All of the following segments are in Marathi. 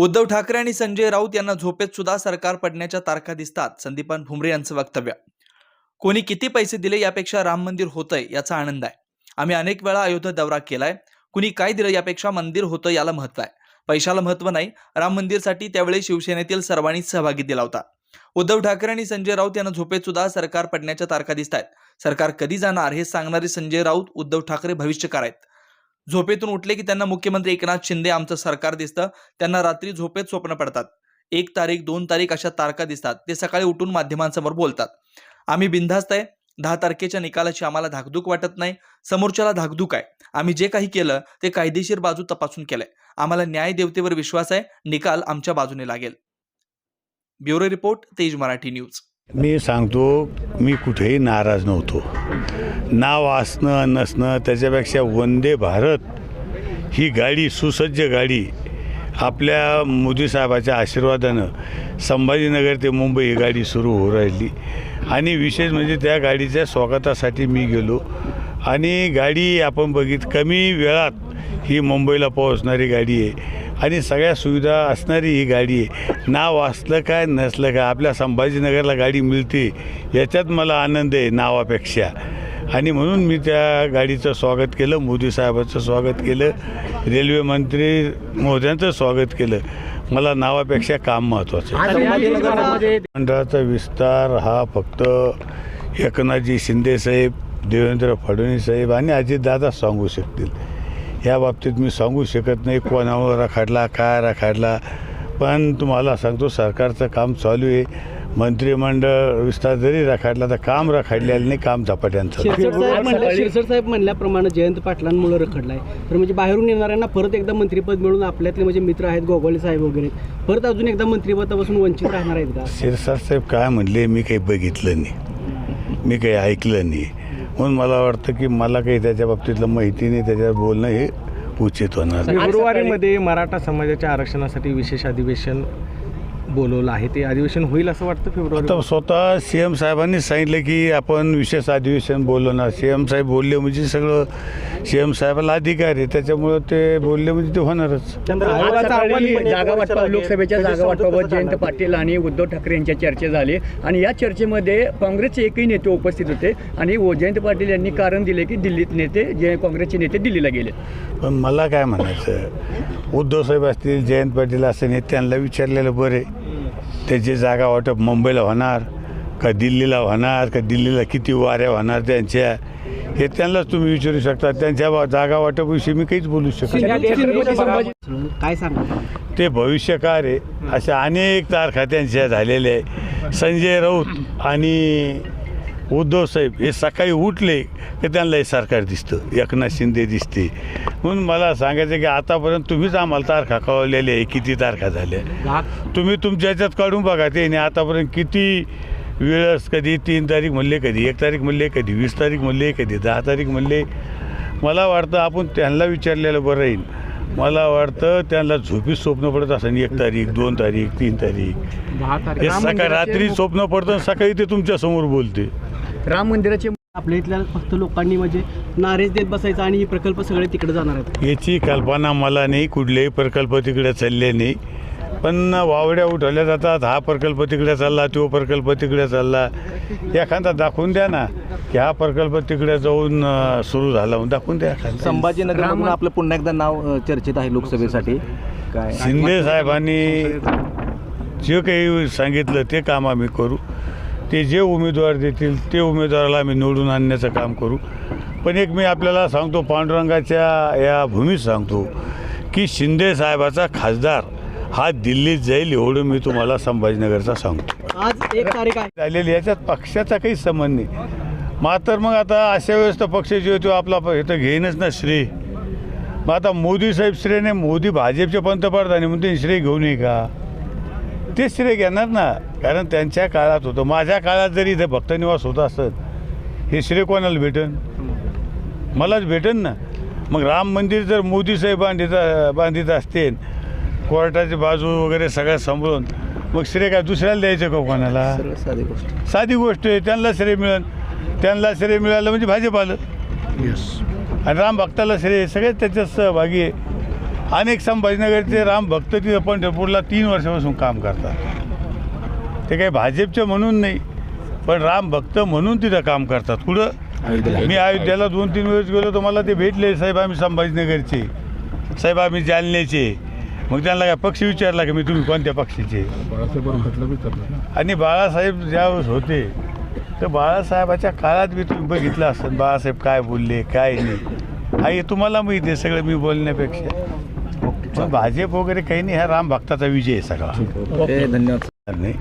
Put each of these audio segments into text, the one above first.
उद्धव ठाकरे आणि संजय राऊत यांना झोपेत सुद्धा सरकार पडण्याच्या तारखा दिसतात. संदीपान भुमरे यांचं वक्तव्य. कोणी किती पैसे दिले यापेक्षा राम मंदिर होतंय याचा आनंद आहे. आम्ही अनेक वेळा अयोध्या दौरा केलाय. कुणी काय दिलं यापेक्षा मंदिर होतं याला महत्त्व आहे. पैशाला महत्त्व नाही. राम मंदिरसाठी त्यावेळी शिवसेनेतील सर्वांनी सहभागी दिला होता. उद्धव ठाकरे आणि संजय राऊत यांना झोपेत सुद्धा सरकार पडण्याच्या तारखा दिसत आहेत सरकार कधी जाणार हे सांगणारे संजय राऊत उद्धव ठाकरे भविष्यकार आहेत. झोपेतून उठले की त्यांना मुख्यमंत्री एकनाथ शिंदे आमचं सरकार दिसतं. त्यांना रात्री झोपेत स्वप्न पडतात. एक तारीख दोन तारीख अशा तारखा दिसतात. ते सकाळी उठून माध्यमांसमोर बोलतात. आम्ही बिनधास्त आहे. दहा तारखेच्या निकालाची आम्हाला धाकधूक वाटत नाही. समोरच्याला धाकधूक आहे. आम्ही जे काही केलं ते कायदेशीर बाजू तपासून केलंय. आम्हाला न्याय देवतेवर विश्वास आहे. निकाल आमच्या बाजूने लागेल. ब्युरो रिपोर्ट तेज मराठी न्यूज. मी सांगतो मी कुठेही नाराज नव्हतो. नाव असणं नसणं त्याच्यापेक्षा वंदे भारत ही गाडी सुसज्ज गाडी आपल्या मोदी साहेबाच्या आशीर्वादानं संभाजीनगर ते मुंबई ही गाडी सुरू होऊ राहिली. आणि विशेष म्हणजे त्या गाडीच्या स्वागतासाठी मी गेलो. आणि गाडी आपण बघित कमी वेळात ही मुंबईला पोहोचणारी गाडी आहे. आणि सगळ्या सुविधा असणारी ही गाडी आहे. नाव असलं काय नसलं काय आपल्या संभाजीनगरला गाडी मिळते याच्यात मला आनंद आहे नावापेक्षा. आणि म्हणून मी त्या गाडीचं स्वागत केलं मोदी साहेबाचं स्वागत केलं रेल्वे मंत्री मोद्यांचं स्वागत केलं. मला नावापेक्षा काम महत्त्वाचं आहे. मंडळाचा विस्तार हा फक्त एकनाथजी शिंदेसाहेब देवेंद्र फडणवीस साहेब आणि अजितदादा सांगू शकतील. या बाबतीत मी सांगू शकत नाही कोणावर रखाडला काय रखाडला. पण तुम्हाला सांगतो सरकारचं काम चालू आहे. मंत्रिमंडळ विस्तार जरी रखाडला तर काम रखाडलेलं नाही काम झपाट्यांचं शिरसट साहेब म्हणल्याप्रमाणे जयंत पाटलांमुळे रखडलाय. तर म्हणजे बाहेरून येणाऱ्यांना परत एकदा मंत्रिपद मिळून आपल्यातले म्हणजे मित्र आहेत गोगोळे साहेब वगैरे परत अजून एकदा मंत्रिपदापासून वंचित राहणार आहेत का? शिरसाट साहेब काय म्हणले मी काही बघितलं नाही. मी काही ऐकलं नाही. म्हणून मला वाटतं की मला काही त्याच्या बाबतीतलं माहिती नाही त्याच्यावर बोलणं हे उचित होणार नाही. फेब्रुवारीमध्ये मराठा समाजाच्या आरक्षणासाठी विशेष अधिवेशन बोलवलं आहे. ते अधिवेशन होईल असं वाटतं फेब्रुवारी? आता स्वतः सी एम साहेबांनी सांगितलं की आपण विशेष अधिवेशन बोलवणार सी एम साहेब बोलले म्हणजे सगळं सी एम साहेबाला अधिकार आहे. त्याच्यामुळं ते बोलले म्हणजे ते होणारच. म्हणजे जागा वाटपा लोकसभेच्या जागा वाटपाबाबत जयंत पाटील आणि उद्धव ठाकरे यांच्या चर्चा झाली. आणि या चर्चेमध्ये काँग्रेसचे एकही नेते उपस्थित होते आणि व- जयंत पाटील यांनी कारण दिले की दिल्लीत नेते जे काँग्रेसचे नेते दिल्लीला गेले पण मला काय म्हणायचं? उद्धव साहेब असतील जयंत पाटील असतील त्यांना विचारलेलं बरे त्याची जागा वाटप मुंबईला होणार का दिल्लीला होणार का दिल्लीला किती वाऱ्या होणार त्यांच्या हे त्यांनाच तुम्ही विचारू शकता. त्यांच्या जागा वाटपविषयी मी काहीच बोलू शकत नाही. काय सांगा ते भविष्यकार आहे. अशा अनेक तारखा त्यांच्या झालेल्या आहे. संजय राऊत आणि उद्धव साहेब हे सकाळी उठले की त्यांना हे सरकार दिसतं. एकनाथ शिंदे दिसते. म्हणून मला सांगायचं की आतापर्यंत तुम्हीच आम्हाला तारखा कळवलेल्या आहे किती तारखा झाल्या. तुम्ही तुमच्या ह्याच्यात काढून बघा ते आणि आतापर्यंत किती वेळस कधी तीन तारीख म्हणले कधी एक तारीख म्हणले कधी वीस तारीख म्हणले कधी दहा तारीख म्हणले. मला वाटतं आपण त्यांना विचारलेलं बरं राहील मला वाटतं त्यांना झोपीत स्वप्न पडत असेल एक तारीख दोन तारीख तीन तारीख. हे सकाळी रात्री स्वप्न पडतं सकाळी ते तुमच्यासमोर बोलते. राम मंदिराचे आपल्या इथल्या फक्त लोकांनी म्हणजे नारेज देत बसायचा आणि ही प्रकल्प सगळे तिकडे जाणार आहेत. याची कल्पना मला नाही कुठलेही प्रकल्प तिकडे चालले नाही. पण वावड्या उठवल्या जातात हा प्रकल्प तिकडे चालला तो प्रकल्प तिकडे चालला. एखादा दाखवून द्या ना की हा प्रकल्प तिकडे जाऊन सुरू झाला म्हणून दाखवून द्या एखादा. संभाजीनगर मधून आपलं पुन्हा एकदा नाव चर्चेत आहे लोकसभेसाठी. काय? शिंदे साहेबांनी जे काही सांगितलं ते काम आम्ही करू. ते जे उमेदवार देतील ते उमेदवाराला आम्ही निवडून आणण्याचं काम करू. पण एक मी आपल्याला सांगतो पांडुरंगाच्या या भूमीत सांगतो की शिंदे साहेबाचा खासदार हा दिल्लीत जाईल एवढं मी तुम्हाला संभाजीनगरचा सांगतो. आज एक तारीख आहे. झालेली याच्यात पक्षाचा काही संबंध नाही. मात्र मग आता अशा वेळेस तर पक्ष जे तो आपला हे तर घेईनच ना श्रेय. मग आता मोदी साहेब श्रेय नाही मोदी भाजपचे पंतप्रधान आहे म्हणून ते श्रेय घेऊ नये का? ते श्रेय घेणार ना. कारण त्यांच्या काळात होतं. माझ्या काळात जरी इथे भक्तनिवास होत असत हे श्रेय कोणाला भेटन. मलाच भेटन ना. मग राम मंदिर जर मोदी साहेब बांधित बांधित असतील कोर्टाची बाजू वगैरे सगळ्या सांभाळून मग श्रेय काय दुसऱ्याला द्यायचं का कोणाला? साधी गोष्ट. साधी गोष्ट आहे. त्यांना श्रेय मिळेल त्यांना श्रेय मिळालं म्हणजे भाजप आलं आणि राम भक्ताला श्रेय सगळे त्याच्यात सहभागी आहे. अनेक संभाजीनगरचे राम भक्त तिथं पंढरपूरला तीन वर्षापासून काम करतात. ते काही भाजपचे म्हणून नाही पण राम भक्त म्हणून तिथं काम करतात. कुठं? मी अयोध्याला दोन तीन वेळेस गेलो तर मला ते भेटले साहेब आम्ही संभाजीनगरचे. साहेब आम्ही जालन्याचे. मग त्यांना काय पक्ष विचारला की मी तुम्ही कोणत्या पक्षाचे? आणि बाळासाहेब ज्यावेळेस होते तर बाळासाहेबाच्या काळात मी तुम्ही बघितलं असतं बाळासाहेब काय बोलले काय नाही. आई तुम्हाला माहिती आहे सगळं मी बोलण्यापेक्षा. पण भाजप वगैरे काही नाही हा राम भक्ताचा विजय आहे सगळा. ओके धन्यवाद. नाही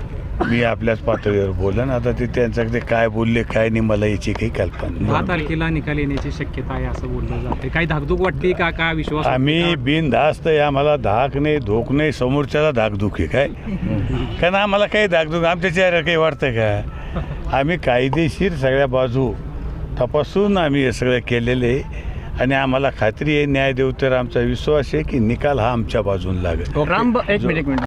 मी आपल्याच पातळीवर बोलन आता ते त्यांचं ते काय बोलले काय नाही मला याची काही कल्पना दहा नाही. तारखेला निकाल येण्याची शक्यता आहे असं बोललं जाते काही धाकधूक वाटते का? का विश्वास आम्ही का? बिनधास्त आहे आम्हाला धाक नाही धोक नाही समोरच्याला धाकधूक आहे काय? कारण आम्हाला काही धाकधूक आमच्या चेहऱ्यावर काही वाटतं का? आम्ही कायदेशीर सगळ्या बाजू तपासून आम्ही हे सगळं केलेलं आहे. आणि आम्हाला खात्री आहे न्याय देऊ तर आमचा विश्वास आहे की निकाल हा आमच्या बाजून लागेल. राम एक मिनिट एक मिनिट.